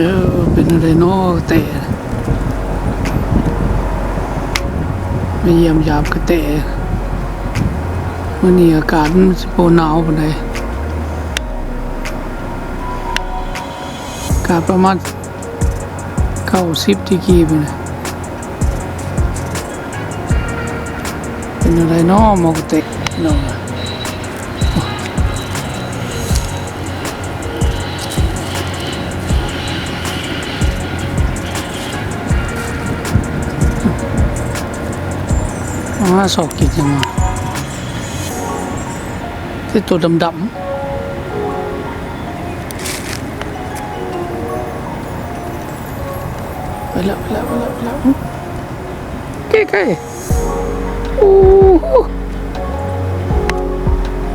เออเป็นอะไรนาะแต่ไม่เยี่ยมยามกระเตะวันนี้อากาศมันสิโปหนาวปานใดอากาศประมาณเก้าสิบดีกรีไปนะเป็นอะไรนาะหมอกเตะนาะ อ๋อสอกกินยังไงที่ตัวดำๆไปแล้วไปแล้วไปแล้วไปแล้วใกล้ใกล้ๆโอ้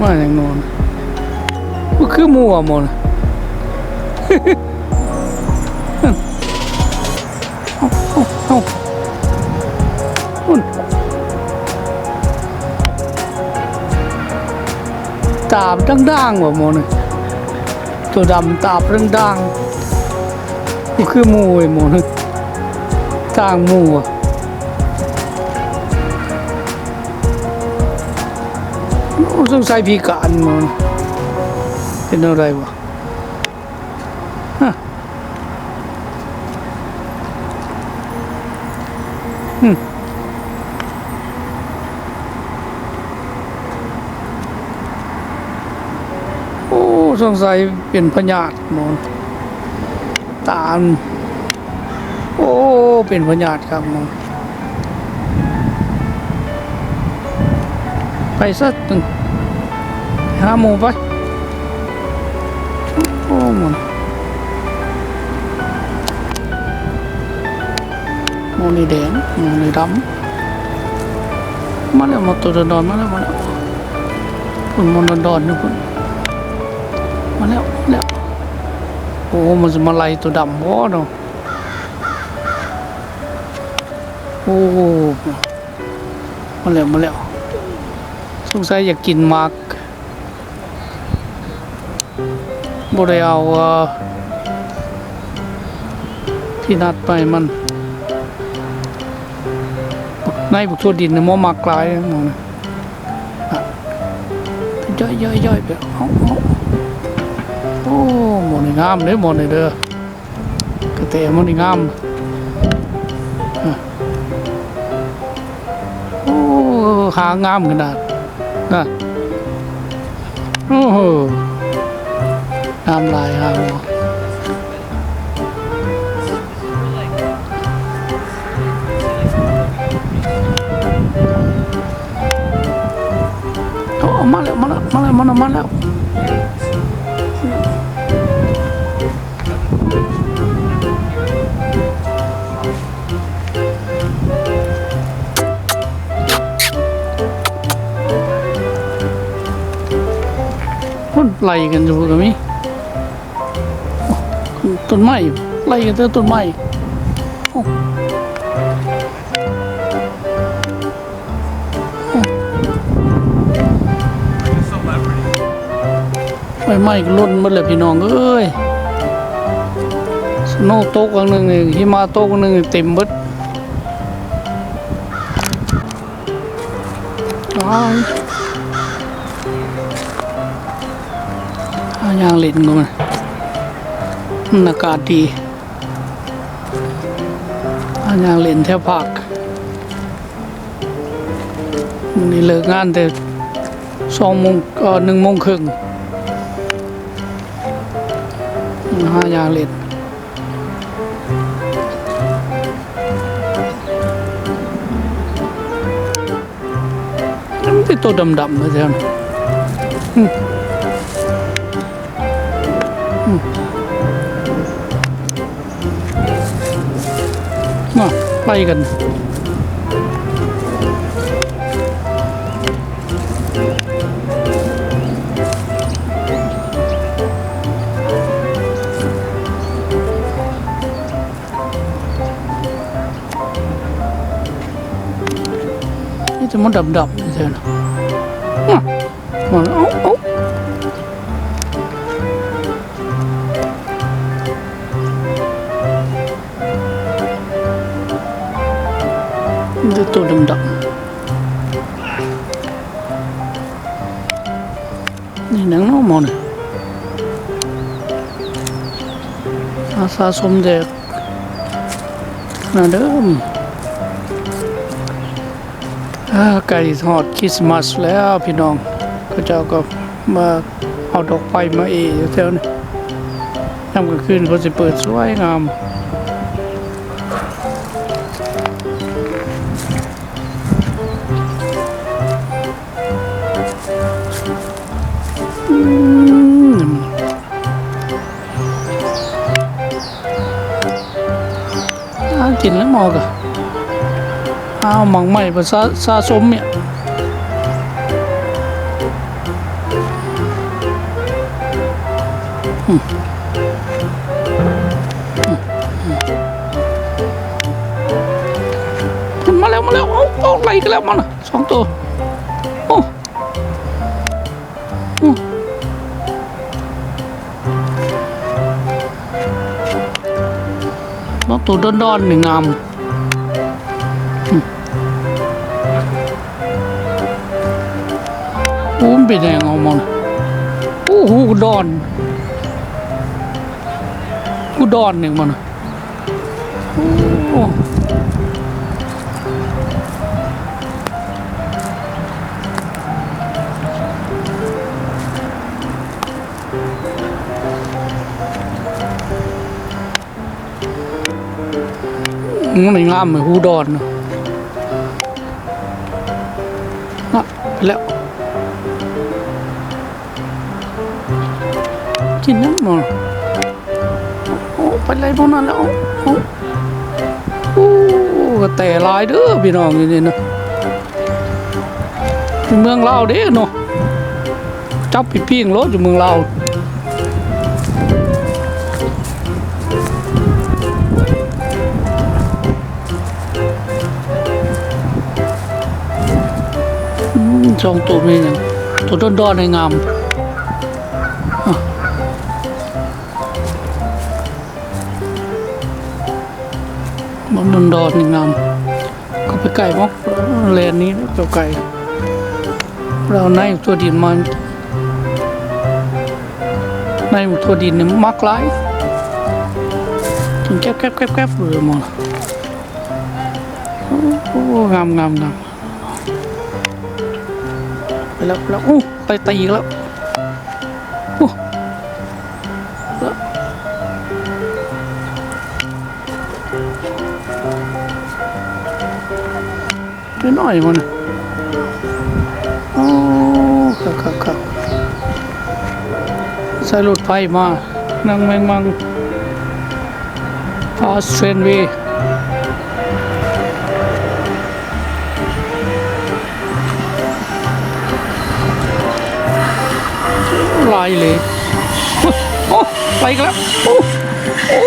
มาอย่างนอนมันคือมัวหมดเอา ตาบดังๆว่ะโมนี่ตัวดำตาบดังๆก็คือหมูไอ้โมนี่ต่างหมูอะสงสัยพิการมนี่เป็นอะไรวะฮะอืม โอ้ สงสัยเป็นพญาติมอนตาลโอ้เป็นพญาติครับมอนไปสักตึงห้าหมูไปโอ้มอนมอนี่แดงมอนี่ดำมาแล้วมาตัวดอนมาแล้วมาแล้วคุณมอนดอนนี่คุณ มาแล้วมาแล้วโอ้มันจะมาไล่ตัวดำบ่เนาะโอ้มาแล้วมาแล้วสงสัยอยากกินมากบ่ได้เอาที่นัดไปมันในบุกทั่วดินเนี่ยมอมากลายมองนะอะย่อยย่อยย่อยไปเอาเอา งามเลยหมอนี่เด้อกระเตะมอนี่งามโอ้หางามขนาดนะโอ้โหงามลายหางโอ้มาแล้วมาแล้วมาแล้วมาแล้วมาแล้ว พุ่นไล่กันอยู่กับมีโอ้ต้นไม้ไล่กันเจอต้นไม้โอ้โอ้ไฟไหม้ก็ล้นหมดเลยพี่น้องเอ้ยสโนโต๊ะกันหนึ่งหิมะโต๊ะกันหนึ่งเต็มบิดอ้าย ยางเล่นก็มันมันอากาศดีหายางเล่นแถวภาคมันนี่เลิกงานแต่สองโมงเออหนึ่งโมงครึ่งหายางเล่นมันเป็นตัวดำๆเลยแถวนั้นมา มันดับๆนี่เท่านะมา มาเอาเอดูตัวดำดำนี่หนังน้องมอนอาสาสมเด็กนาเดิมอ่าใกล้ทอดคริสต์มาสแล้วพี่น้องก็เจ้าก็มาเอาดอกไฟมาเออยู่แถวนี้ยามกลางคืนเขาจะเปิดสวยงาม มอกะเอาหมังใหม่ภาษาสะสมเนี่ยอืมอืมอืมมาแล้วมาแล้วเอาเอาอะไรกันแล้วมันน่ะสองตัว ตัด้อนๆหนึ่งงามโอ้มป็นแดงเอามันอู้หูดอนกูดอนหนึ่งมันโอ้ đòn u đòn này mòn ô nó này ngam mà hu đòn nữa đó ไปแล้วกินน้ำมันโอ้ไปไรพวกนั้นแล้วโอ้โอ้ก็แต่ลายเด้อพี่น้องยืนี่นะเมืองลาวเด้เนาะจับไปปิ้งรถอยู่เมืองลาว สองตัวนี่เนี่ยตัวต้นดอนในงามมันดอนดอนในงามก็ไปไก่มอกแลนนี้เจ้าไก่ เราในตัวดินมันในตัวดินเนี่ยมักหลายแก๊บแก๊บแก๊บแก๊บเลยมองโอ้งามงามงาม แล้วแล้วอู้ไปตีอีกแล้วอู้แล้วไปหน่อยมันโอ้ครับครับครับใส่รถไฟมา นั่งแมงมังฟาสเทรนเว ลายเลยโอ้โอ้ไปอีกันแล้วโอ้โอ้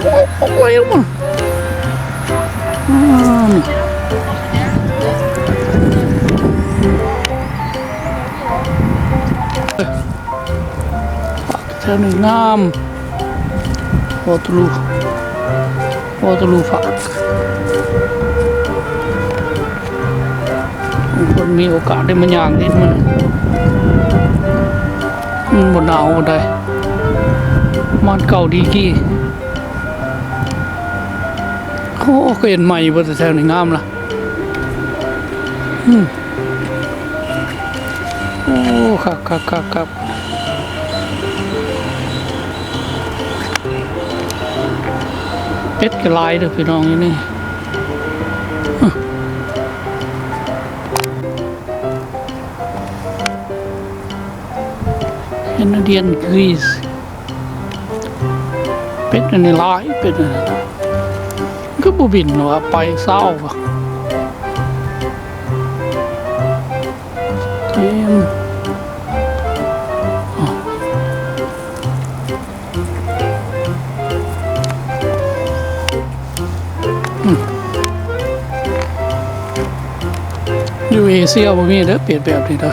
โอ้โอ้ไปแล้วมั้งอืมเธอหนึ่งงามวอตลูวอตลูฝาก คนมีโอกาสได้มาย่างนิดมันมันบนหนาวบ่ได้มันเก่าดีกี่โอ้ก็เห็นใหม่บนแถวนี้งามละอืมโอ้ครับครับครับครับเป็ดกระลายเด้อพี่น้องยูนี่ Canadian Greece เป็ดอันนี้หลายเป็ดอันก็บ่บินว่าไปเศร้าวะเกมอ๋ออืมอยู่เอเชียบ่มีเด้อเปลี่ยนแบบนี้เด้อ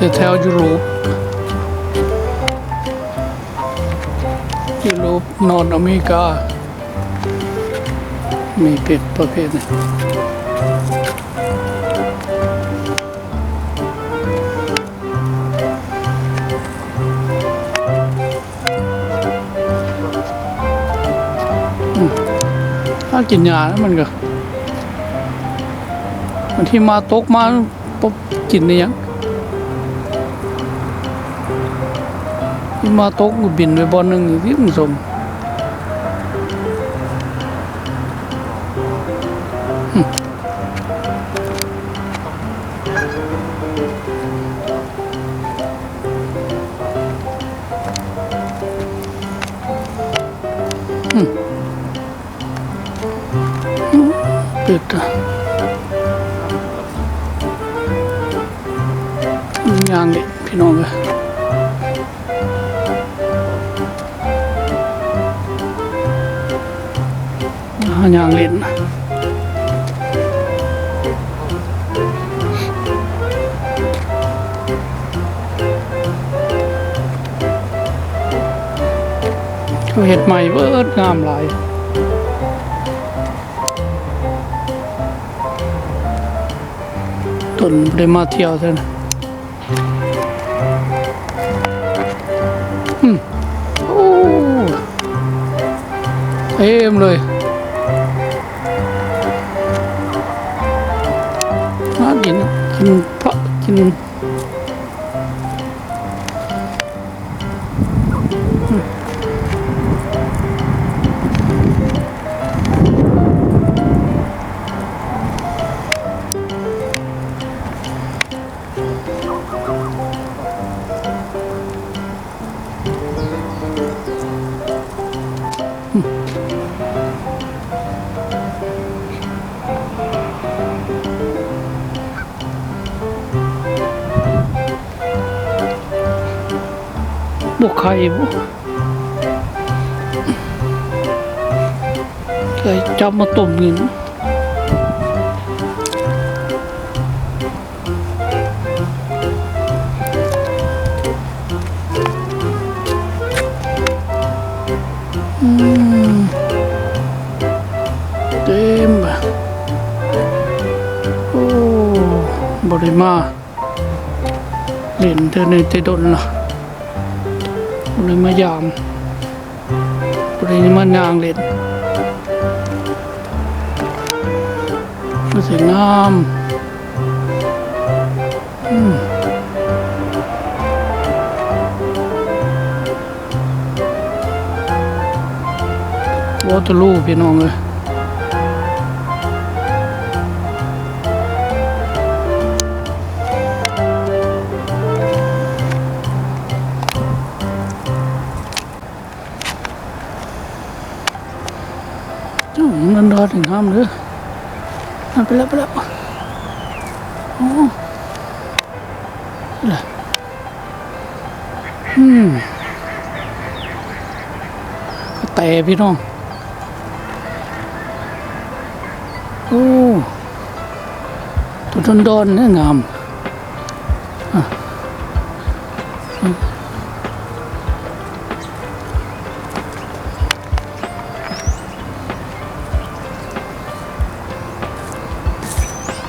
จะแถวยุโรปยุโรปนอร์อเมริกา มีเป็ดประเภทนี้ถ้ากินยาแล้วมันก็บางที่มาตกมาปุ๊บกินเนี่ย มาตกบินไปบอลหนึ่งอยู่ที่มึงสมหึหึหึเป็ดย่างเลยพี่น้องเลย ย่างเล่นเขาเห็ดใหม่เบิดงามหลายต้นบ่ได้มาเที่ยวเท่านั้นอืมโอ้เต็มเลย น่ากิ นกินเพราะกินบวกไข่บุเคยจับมาต้มกินเต็มโอ้บริมาเล่นเธอในเตดนล่ะ วันนี้มายามวันนี้มานางเล่นรู้สึกงามอืมวอเตอร์ลูพี่น้องเลย ถึงห้ามเลยอะไปแล้วไปแล้วโอ้อะไรอืมก็แต่พี่น้อง โอ้ตัวดนๆเนี่ยงามอะ